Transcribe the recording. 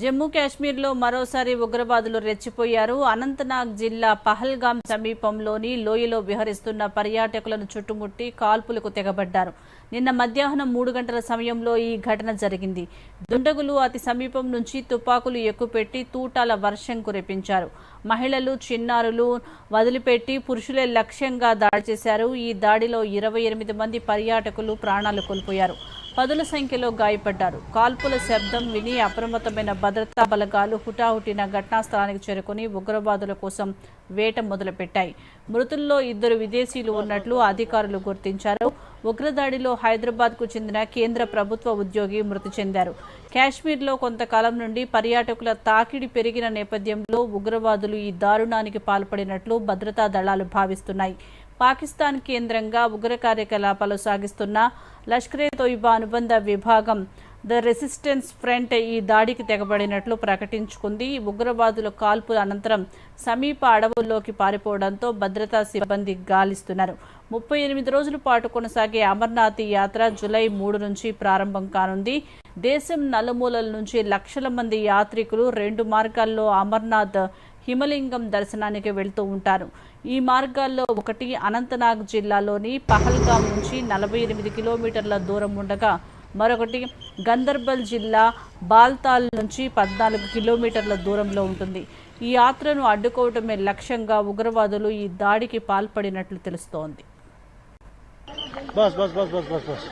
జమ్మూ కాశ్మీర్లో మరోసారి ఉగ్రవాదులు రెచ్చిపోయారు. అనంతనాగ్ జిల్లా పహల్గాం సమీపంలోని లోయలో విహరిస్తున్న పర్యాటకులను చుట్టుముట్టి కాల్పులకు తెగబడ్డారు. నిన్న మధ్యాహ్నం మూడు గంటల సమయంలో ఈ ఘటన జరిగింది. దుండగులు అతి సమీపం నుంచి తుపాకులు ఎక్కుపెట్టి తూటాల వర్షం కురిపించారు. మహిళలు చిన్నారులు వదిలిపెట్టి పురుషులే లక్ష్యంగా దాడి చేశారు. ఈ దాడిలో ఇరవై ఎనిమిది మంది పర్యాటకులు ప్రాణాలు కోల్పోయారు. పదుల సంఖ్యలో గాయపడ్డారు. కాల్పుల శబ్దం విని అప్రమత్తమైన భద్రతా బలగాలు హుటాహుటిన ఘటనా స్థలానికి చేరుకుని ఉగ్రవాదుల కోసం వేట మొదలుపెట్టాయి. మృతుల్లో ఇద్దరు విదేశీయులు ఉన్నట్లు అధికారులు గుర్తించారు. ఉగ్రదాడిలో హైదరాబాద్కు చెందిన కేంద్ర ప్రభుత్వ ఉద్యోగి మృతి చెందారు. కాశ్మీర్లో కొంతకాలం నుండి పర్యాటకుల తాకిడి పెరిగిన నేపథ్యంలో ఉగ్రవాదులు ఈ దారుణానికి పాల్పడినట్లు భద్రతా దళాలు భావిస్తున్నాయి. పాకిస్తాన్ కేంద్రంగా ఉగ్ర కార్యకలాపాలు సాగిస్తున్న లష్కరే తోయిబా అనుబంధ విభాగం ద రెసిస్టెన్స్ ఫ్రంట్ ఈ దాడికి తెగబడినట్లు ప్రకటించుకుంది. ఉగ్రవాదుల కాల్పుల అనంతరం సమీప అడవుల్లోకి పారిపోవడంతో భద్రతా సిబ్బంది గాలిస్తున్నారు. ముప్పై ఎనిమిది రోజుల పాటు కొనసాగే అమర్నాథ్ యాత్ర జులై మూడు నుంచి ప్రారంభం కానుంది. దేశం నలుమూలల నుంచి లక్షల మంది యాత్రికులు రెండు మార్గాల్లో అమర్నాథ్ హిమలింగం దర్శనానికి వెళ్తూ ఉంటారు. ఈ మార్గాల్లో ఒకటి అనంతనాగ్ జిల్లాలోని పహల్గాం నుంచి నలభై ఎనిమిది కిలోమీటర్ల దూరం ఉండగా మరొకటి గందర్బల్ జిల్లా బాల్తాల్ నుంచి పద్నాలుగు కిలోమీటర్ల దూరంలో ఉంటుంది. ఈ యాత్రను అడ్డుకోవటమే లక్ష్యంగా ఉగ్రవాదులు ఈ దాడికి పాల్పడినట్లు తెలుస్తోంది. Bus bus bus bus bus bus.